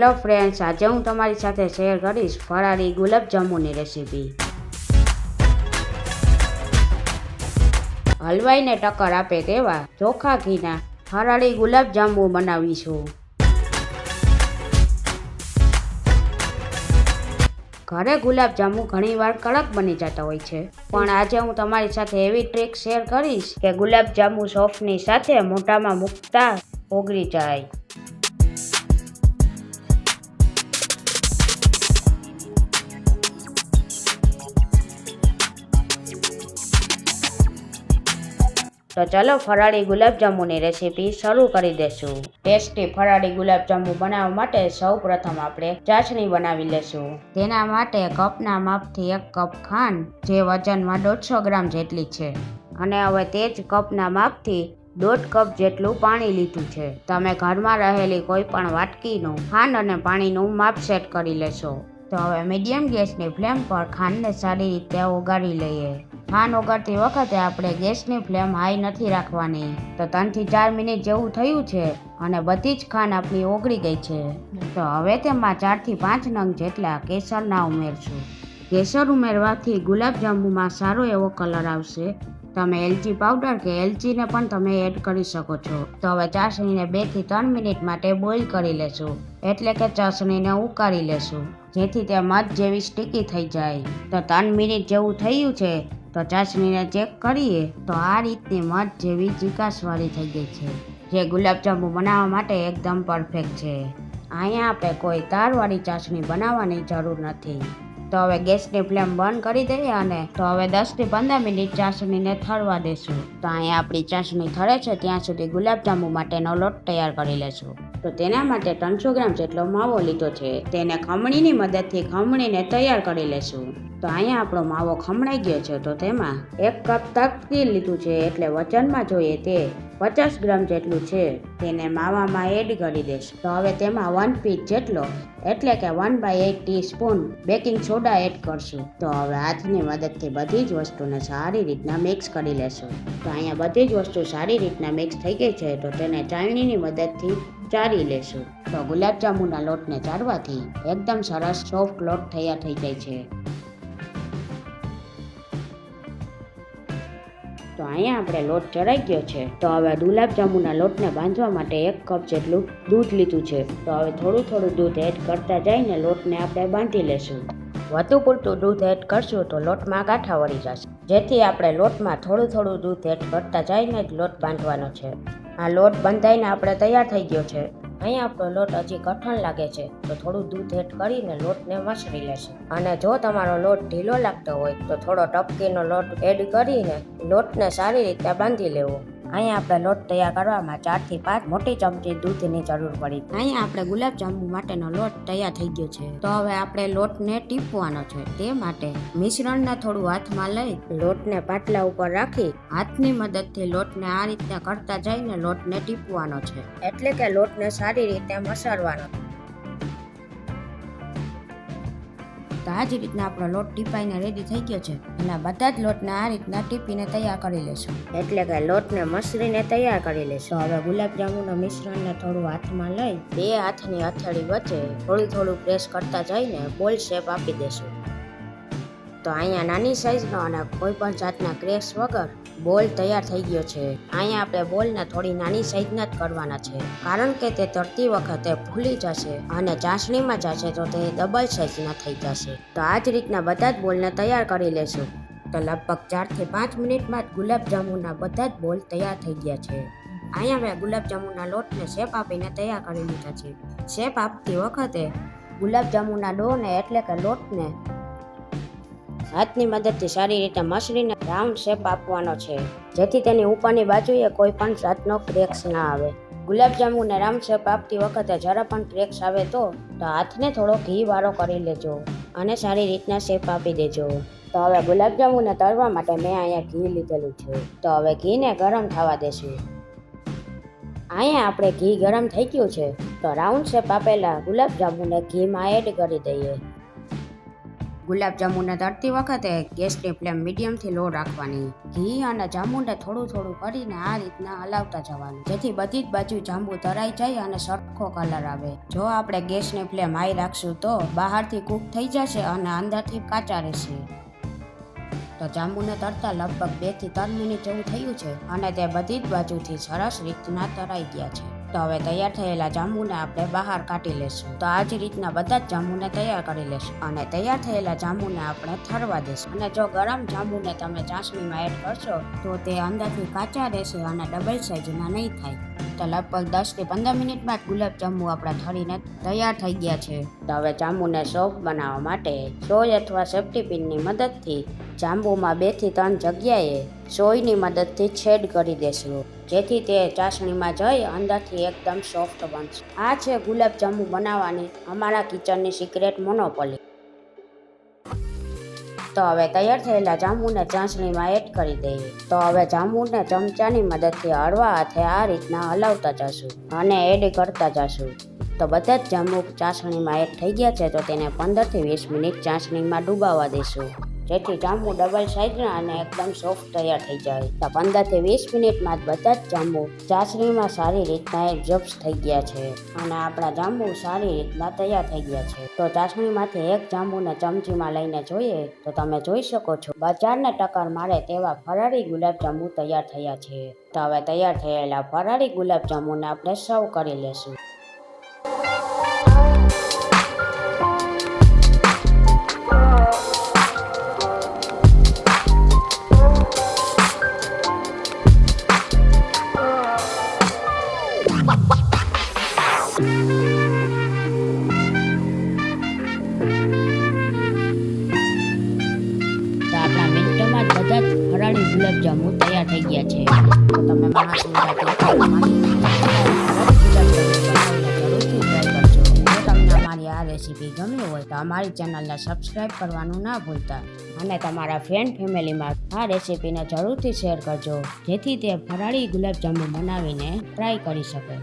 Hello friends આજે હું તમારી સાથે શેર કરીશ ફરાળી ગુલાબજાંબુની રેસીપી હલવાઈને ટક્કર આપે તેવા ચોખા ઘીના ફરાળી ગુલાબ જાંબુ બનાવીશું. ઘરે ગુલાબજાંબુ ઘણીવાર કડક બની જતા હોય છે. પણ આજે હું તમારી સાથે એવી ટ્રીક શેર કરીશ કે ગુલાબ જાંબુ સોફ્ટની સાથે મોઢામાં મૂકતા ઓગળી જાય. તો ચાલો ફરાળી ગુલાબજાંબુની રેસીપી શરૂ કરી દેશું. ટેસ્ટી ફરાળી ગુલાબજાંબુ બનાવવા માટે સૌ પ્રથમ આપણે ચાસણી બનાવી લેશું. તેના માટે કપના માપથી એક કપ ખાંડ, જે વજનમાં દોઢસો ગ્રામ જેટલી છે. અને હવે તે જ કપના માપથી દોઢ કપ જેટલું પાણી લીધું છે. તમે ઘરમાં રહેલી કોઈ પણ વાટકીનું ખાંડ અને પાણીનું માપ સેટ કરી લેશો. તો હવે મીડિયમ ગેસની ફ્લેમ પર ખાંડને સારી રીતે ઓગાળી લઈએ. ખાંડ ઓગાળતી વખતે આપણે ગેસની ફ્લેમ હાઈ નથી રાખવાની. તો ત્રણથી ચાર મિનિટ જેવું થયું છે અને બધી જ ખાંડ આપણી ઓગળી ગઈ છે. તો હવે તેમાં ચારથી પાંચ નંગ જેટલા કેસરના ઉમેરશું કેસર ઉમેરવાથી ગુલાબજાંબુમાં સારો એવો કલર આવશે. તમે એલચી પાવડર કે એલચીને પણ તમે એડ કરી શકો છો. તો હવે ચાસણીને બેથી ત્રણ મિનિટ માટે બોઇલ કરી લેશું. એટલે કે ચાસણીને ઉકાળી લેશું. જેથી તે મધ જેવી સ્ટીકી થઈ જાય. તો ત્રણ મિનિટ જેવું થયું છે તો ચાસણીને ચેક કરીએ તો આ રીતની મધ જેવી ચિકાસવાળી થઈ ગઈ છે, જે ગુલાબજાંબુ બનાવવા માટે એકદમ પરફેક્ટ છે. અહીંયા આપણે કોઈ તારવાળી ચાસણી બનાવવાની જરૂર નથી. તો હવે ગેસની ફ્લેમ બંધ કરી દઈએ અને તો હવે દસથી પંદર મિનિટ ચાસણીને થરવા દેશું તો અહીંયા આપણી ચાસણી થરે છે, ત્યાં સુધી ગુલાબજાંબુ માટેનો લોટ તૈયાર કરી લેશું. તો તેના માટે ત્રણસો ગ્રામ જેટલો માવો લીધો છે. તેને ખમણીની મદદથી ખમણીને તૈયાર કરી લેશું. તો અહીંયા આપણો માવો ખમણાઈ ગયો છે, તો તેમાં એક કપ તકતી લીધું છે, એટલે વચનમાં જોઈએ તે પચાસ ગ્રામ જેટલું છે. તેને માવામાં એડ કરી દેશું તો હવે તેમાં વન પીસ જેટલો, એટલે કે one by eight teaspoon baking soda add કરશું. તો હવે હાથની મદદથી બધી જ વસ્તુને સારી રીતના મિક્સ કરી લેશું. તો અહીંયા બધી જ વસ્તુ સારી રીતના મિક્સ થઈ ગઈ છે, તો તેને ચાળણીની મદદથી ચારી લેશું. તો ગુલાબજાંબુના લોટને ચારવાથી એકદમ સરસ સોફ્ટ લોટ તૈયાર થઈ જાય છે. તો અહીંયા આપણે લોટ ચડાઈ ગયો છે. તો હવે ગુલાબજાંબુના લોટને બાંધવા માટે એક કપ જેટલું દૂધ લીધું છે. તો હવે થોડું થોડું દૂધ એડ કરતા જઈને લોટને આપણે બાંધી લેશું. વધુ પૂરતું દૂધ એડ કરશું તો લોટમાં ગાંઠા વળી જશે. જેથી આપણે લોટમાં થોડું થોડું દૂધ એડ કરતા જઈને જ લોટ બાંધવાનો છે. આ લોટ બંધાઈને આપણે તૈયાર થઈ ગયો છે. અહીં આપણો લોટ હજી કઠણ લાગે છે, તો થોડું દૂધ એડ કરીને લોટને મસળી લેશે. અને જો તમારો લોટ ઢીલો લાગતો હોય, તો થોડો ટપકીનો લોટ એડ કરીને લોટને સારી રીતે બાંધી લેવો. અહીંયા આપણે લોટ તૈયાર કરવામાં ચારથી પાંચ મોટી ચમચી દૂધની જરૂર પડી અહીંયા આપણે ગુલાબ જાંબુ માટેનો લોટ તૈયાર થઈ ગયો છે. તો હવે આપણે લોટને ટીપવાનો છે. તે માટે મિશ્રણને થોડું હાથમાં લઈ લોટને પાટલા ઉપર રાખી હાથની મદદથી લોટને આ રીતે કરતા જઈને લોટને ટીપવાનો છે. એટલે કે લોટને સારી રીતે મસળવાનો તો આ રીતના આપણો લોટ ટીપાઈને રેડી થઈ ગયો છે. અને બધા જ લોટને આ રીતના ટીપીને તૈયાર કરી લેશું. એટલે કે લોટને મસરીને તૈયાર કરી લેશું. હવે ગુલાબજાંબુના મિશ્રણને થોડું હાથમાં લઈ બે હાથની હથેળી વચ્ચે થોડું થોડું પ્રેસ કરતા જઈને બોલ શેપ આપી દેશું. તો અહીંયા નાની સાઈઝનો અને કોઈ પણ જાતના ક્રેક્સ વગર બોલ તૈયાર થઈ ગયો છે. અહીંયા આપણે બોલને થોડી નાની સાઈઝના જ કરવાના છે. કારણ કે તે તરતી વખતે ભૂલી જશે અને ચાસણીમાં જશે તો તે ડબલ સાઈઝના થઈ જશે. તો આ જ રીતના બધા જ બોલને તૈયાર કરી લેશું. તો લગભગ ચારથી પાંચ મિનિટમાં જ ગુલાબજાંબુના બધા જ બોલ તૈયાર થઈ ગયા છે. અહીંયા મેં ગુલાબજાંબુના લોટને શેપ આપીને તૈયાર કરી લીધા છે. શેપ આપતી વખતે ગુલાબજાંબુના ડોને એટલે કે લોટને હાથની મદદથી સારી રીતે મસળીને રાઉન્ડ શેપ આપવાનો છે. જેથી તેની ઉપરની બાજુએ કોઈ પણ જાતનો ક્રેક્સ ના આવે. ગુલાબજાંબુને રાઉન્ડ શેપ આપતી વખતે જરા પણ ક્રેક્સ આવે તો તો હાથને થોડો ઘી વાળો કરી લેજો અને સારી રીતના શેપ આપી દેજો. તો હવે ગુલાબજાંબુને તળવા માટે મેં અહીંયા ઘી લીધેલું છે. તો હવે ઘીને ગરમ થવા દેશું. અહીંયા આપણે ઘી ગરમ થઈ ગયું છે. તો રાઉન્ડ શેપ આપેલા ગુલાબજાંબુને ઘીમાં એડ કરી દઈએ. ગુલાબજાંબુને તળતી વખતે ગેસની ફ્લેમ મીડિયમથી લો રાખવાની. ઘી અને જાંબુને થોડું થોડું કરીને આ રીતના હલાવતા જવાનું. જેથી બધી જ બાજુ જાંબુ તરાઈ જાય અને સરખો કલર આવે. જો આપણે ગેસની ફ્લેમ હાઈ રાખશું તો બહારથી કૂક થઈ જશે અને અંદરથી કાચા રહેશે. તો જાંબુને તરતા લગભગ બેથી ત્રણ મિનિટ જેવું થયું છે અને તે બધી જ બાજુથી સરસ રીતના તરાઈ ગયા છે. તો હવે તૈયાર થયેલા જાંબુને આપણે બહાર કાઢી લેશું. તો આ જ રીતના બધા જ જાંબુને તૈયાર કરી લેશું અને તૈયાર થયેલા જાંબુને આપણે ઠરવા દેશું. અને જો ગરમ જાંબુને તમે ચાસણીમાં એડ કરશો તો તે અંદરથી કાચા રહેશે અને ડબલ સાઇઝના નહીં થાય. તો લગભગ દસથી પંદર મિનિટ બાદ ગુલાબ જાંબુ આપણા ઠરીને તૈયાર થઈ ગયા છે. હવે જાંબુને સોફ્ટ બનાવવા માટે સોય અથવા સેફ્ટી પિનની મદદથી જાંબુમાં બેથી ત્રણ જગ્યાએ સોયની મદદથી છેદ કરી દેશું, જેથી તે ચાસણીમાં જઈ અંદરથી એકદમ સોફ્ટ બનશે. આ છે ગુલાબ જાંબુ બનાવવાની અમારા કિચનની સિક્રેટ મોનોપોલી. તો હવે તૈયાર થયેલા જાંબુને ચાસણીમાં એડ કરી દઈએ. તો હવે જાંબુને ચમચાની મદદથી હળવા હાથે આ રીતના હલાવતા જશું અને એડ કરતા જશું. તો બધા જ જાંબુ ચાસણીમાં એડ થઈ ગયા છે તો તેને પંદરથી વીસ મિનિટ ચાસણીમાં ડૂબાવા દઈશું જેથી જાંબુ ડબલ સાઈઝના અને એકદમ સોફ્ટ તૈયાર થઈ જાય. તો પંદરથી વીસ મિનિટમાં જ બધા જ જાંબુ ચાસણીમાં સારી રીતના એબ્ઝોર્બ્સ થઈ ગયા છે અને આપણા જાંબુ સારી રીતના તૈયાર થઈ ગયા છે. તો ચાસણીમાંથી એક જાંબુને ચમચીમાં લઈને જોઈએ તો તમે જોઈ શકો છો, બજારને ટક્કર મારે તેવા ફરાળી ગુલાબજાંબુ તૈયાર થયા છે. તો હવે તૈયાર થયેલા ફરાળી ગુલાબજાંબુને આપણે સર્વ કરી લેશું. રેસીપી ગમી હોય તો અમારી ચેનલને સબસ્ક્રાઈબ કરવાનું ના ભૂલતા. અને તમારા ફ્રેન્ડ ફેમિલીમાં આ રેસીપીને જરૂરથી શેર કરજો, જેથી તે ફરાળી ગુલાબજાંબુ બનાવીને ટ્રાય કરી શકે.